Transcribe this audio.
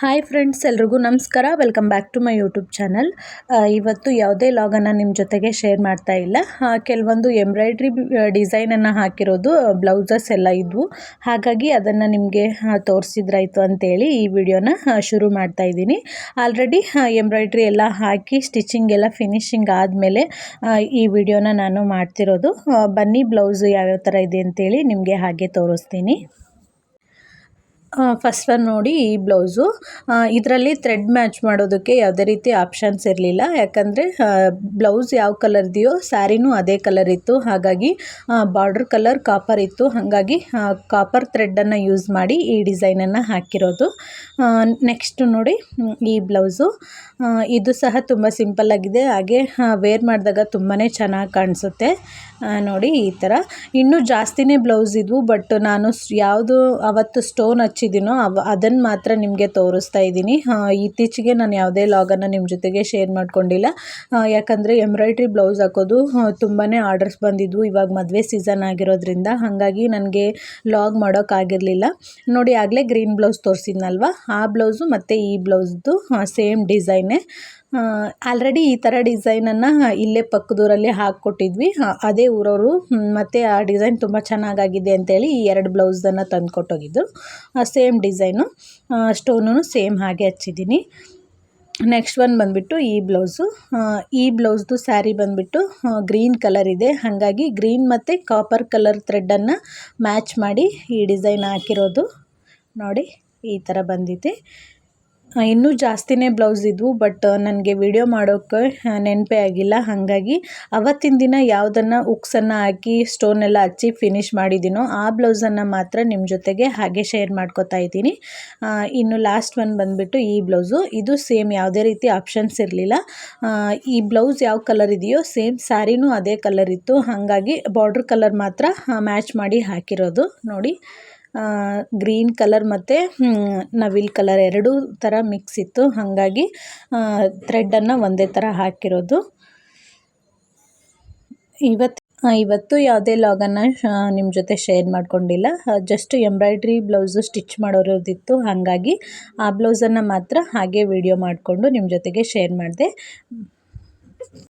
Hi friends ಎಲ್ರಿಗೂ ನಮಸ್ಕಾರ. Welcome back to my YouTube channel ಇವತ್ತು ಯಾವುದೇ ಲಾಗನ್ನು ನಿಮ್ಮ ಜೊತೆಗೆ ಶೇರ್ ಮಾಡ್ತಾ ಇಲ್ಲ. ಕೆಲವೊಂದು ಎಂಬ್ರಾಯ್ಡ್ರಿ ಡಿಸೈನನ್ನು ಹಾಕಿರೋದು ಬ್ಲೌಸಸ್ ಎಲ್ಲ ಇದ್ವು. ಹಾಗಾಗಿ ಅದನ್ನು ನಿಮಗೆ ತೋರಿಸಿದ್ರಾಯ್ತು ಅಂತೇಳಿ ಈ ವಿಡಿಯೋನ ಶುರು ಮಾಡ್ತಾ ಇದ್ದೀನಿ. ಆಲ್ರೆಡಿ ಎಂಬ್ರಾಯ್ಡ್ರಿ ಎಲ್ಲ ಹಾಕಿ ಸ್ಟಿಚಿಂಗ್ ಎಲ್ಲ ಫಿನಿಶಿಂಗ್ ಆದಮೇಲೆ ಈ ವಿಡಿಯೋನ ನಾನು ಮಾಡ್ತಿರೋದು. ಬನ್ನಿ ಬ್ಲೌಸ್ ಯಾವ್ಯಾವ ಥರ ಇದೆ ಅಂತೇಳಿ ನಿಮಗೆ ಹಾಗೆ ತೋರಿಸ್ತೀನಿ. ಫಸ್ಟ್ ಒನ್ ನೋಡಿ ಈ ಬ್ಲೌಸು ಇದರಲ್ಲಿ ಥ್ರೆಡ್ ಮ್ಯಾಚ್ ಮಾಡೋದಕ್ಕೆ ಯಾವುದೇ ರೀತಿ ಆಪ್ಷನ್ಸ್ ಇರಲಿಲ್ಲ. ಯಾಕಂದರೆ ಬ್ಲೌಸ್ ಯಾವ ಕಲರ್ ಇದೆಯೋ ಸ್ಯಾರಿನೂ ಅದೇ ಕಲರ್ ಇತ್ತು. ಹಾಗಾಗಿ ಬಾರ್ಡ್ರ್ ಕಲರ್ ಕಾಪರ್ ಇತ್ತು. ಹಾಗಾಗಿ ಕಾಪರ್ ಥ್ರೆಡ್ಡನ್ನು ಯೂಸ್ ಮಾಡಿ ಈ ಡಿಸೈನನ್ನು ಹಾಕಿರೋದು. ನೆಕ್ಸ್ಟ್ ನೋಡಿ ಈ ಬ್ಲೌಸು ಇದು ಸಹ ತುಂಬ ಸಿಂಪಲ್ ಆಗಿದೆ. ಹಾಗೆ ವೇರ್ ಮಾಡಿದಾಗ ತುಂಬಾ ಚೆನ್ನಾಗಿ ಕಾಣಿಸುತ್ತೆ. ನೋಡಿ ಈ ಥರ ಇನ್ನೂ ಜಾಸ್ತಿನೇ ಬ್ಲೌಸ್ ಇದ್ವು ಬಟ್ ನಾನು ಯಾವುದು, ಅವತ್ತು ಸ್ಟೋನ್ ಹಚ್ಚಿದ್ದೀನೋ ಅವ ಅದನ್ನು ಮಾತ್ರ ನಿಮಗೆ ತೋರಿಸ್ತಾ ಇದ್ದೀನಿ. ಇತ್ತೀಚೆಗೆ ನಾನು ಯಾವುದೇ ಲಾಗನ್ನು ನಿಮ್ಮ ಜೊತೆಗೆ ಶೇರ್ ಮಾಡ್ಕೊಂಡಿಲ್ಲ. ಯಾಕಂದರೆ ಎಂಬ್ರಾಯ್ಡ್ರಿ ಬ್ಲೌಸ್ ಹಾಕೋದು ತುಂಬಾ ಆರ್ಡರ್ಸ್ ಬಂದಿದ್ವು ಇವಾಗ ಮದುವೆ ಸೀಸನ್ ಆಗಿರೋದ್ರಿಂದ. ಹಾಗಾಗಿ ನನಗೆ ಲಾಗ್ ಮಾಡೋಕ್ಕಾಗಿರಲಿಲ್ಲ ನೋಡಿ ಆಗಲೇ ಗ್ರೀನ್ ಬ್ಲೌಸ್ ತೋರಿಸಿದ್ನಲ್ವ? ಆ ಬ್ಲೌಸು ಮತ್ತು ಈ ಬ್ಲೌಸ್ದು ಸೇಮ್ ಡಿಸೈನೇ ಆಲ್ರೆಡಿ ಈ ಥರ ಡಿಸೈನನ್ನು ಇಲ್ಲೇ ಪಕ್ಕದೂರಲ್ಲಿ ಹಾಕ್ಕೊಟ್ಟಿದ್ವಿ. ಅದೇ ಊರವರು ಮತ್ತು ಆ ಡಿಸೈನ್ ತುಂಬ ಚೆನ್ನಾಗಾಗಿದೆ ಅಂತೇಳಿ ಈ ಎರಡು ಬ್ಲೌಸನ್ನು ತಂದು ಕೊಟ್ಟೋಗಿದ್ದು ಸೇಮ್ ಡಿಸೈನು ಸ್ಟೋನು ಸೇಮ್ ಹಾಗೆ ಹಚ್ಚಿದ್ದೀನಿ. ನೆಕ್ಸ್ಟ್ ಒನ್ ಬಂದುಬಿಟ್ಟು ಈ ಬ್ಲೌಸು ಈ ಬ್ಲೌಸ್ದು ಸ್ಯಾರಿ ಬಂದುಬಿಟ್ಟು ಗ್ರೀನ್ ಕಲರ್ ಇದೆ. ಹಾಗಾಗಿ ಗ್ರೀನ್ ಮತ್ತು ಕಾಪರ್ ಕಲರ್ ಥ್ರೆಡ್ಡನ್ನು ಮ್ಯಾಚ್ ಮಾಡಿ ಈ ಡಿಸೈನ್ ಹಾಕಿರೋದು. ನೋಡಿ, ಈ ಥರ ಬಂದಿದೆ. ಇನ್ನೂ ಜಾಸ್ತಿನೇ ಬ್ಲೌಸ್ ಇದ್ವು, ಬಟ್ ನನಗೆ ವಿಡಿಯೋ ಮಾಡೋಕ್ಕೆ ನೆನಪೇ ಆಗಿಲ್ಲ. ಹಾಗಾಗಿ ಅವತ್ತಿನ ದಿನ ಯಾವುದನ್ನು ಉಕ್ಸನ್ನು ಹಾಕಿ ಸ್ಟೋನೆಲ್ಲ ಹಚ್ಚಿ ಫಿನಿಶ್ ಮಾಡಿದ್ದೀನೋ ಆ ಬ್ಲೌಸನ್ನು ಮಾತ್ರ ನಿಮ್ಮ ಜೊತೆಗೆ ಹಾಗೆ ಶೇರ್ ಮಾಡ್ಕೋತಾ ಇದ್ದೀನಿ. ಇನ್ನು ಲಾಸ್ಟ್ ಒನ್ ಬಂದುಬಿಟ್ಟು ಈ ಬ್ಲೌಸು. ಇದು ಸೇಮ್ ಯಾವುದೇ ರೀತಿ ಆಪ್ಷನ್ಸ್ ಇರಲಿಲ್ಲ. ಈ ಬ್ಲೌಸ್ ಯಾವ ಕಲರ್ ಇದೆಯೋ ಸೇಮ್ ಸ್ಯಾರಿನೂ ಅದೇ ಕಲರ್ ಇತ್ತು. ಹಾಗಾಗಿ ಬಾರ್ಡ್ರ್ ಕಲರ್ ಮಾತ್ರ ಮ್ಯಾಚ್ ಮಾಡಿ ಹಾಕಿರೋದು. ನೋಡಿ. ಗ್ರೀನ್ ಕಲರ್ ಮತ್ತು ನವಿಲ್ ಕಲರ್ ಎರಡೂ ಥರ ಮಿಕ್ಸ್ ಇತ್ತು. ಹಾಗಾಗಿ ಥ್ರೆಡ್ಡನ್ನು ಒಂದೇ ಥರ ಹಾಕಿರೋದು. ಇವತ್ತು ಇವತ್ತು ಯಾವುದೇ ಲಾಗನ್ನು ನಿಮ್ಮ ಜೊತೆ ಶೇರ್ ಮಾಡ್ಕೊಂಡಿಲ್ಲ. ಜಸ್ಟ್ ಎಂಬ್ರಾಯ್ಡ್ರಿ ಬ್ಲೌಸು ಸ್ಟಿಚ್ ಮಾಡೋರೋದಿತ್ತು ಹಾಗಾಗಿ, ಆ ಬ್ಲೌಸನ್ನು ಮಾತ್ರ ಹಾಗೆ ವಿಡಿಯೋ ಮಾಡಿಕೊಂಡು ನಿಮ್ಮ ಜೊತೆಗೆ ಶೇರ್ ಮಾಡಿದೆ.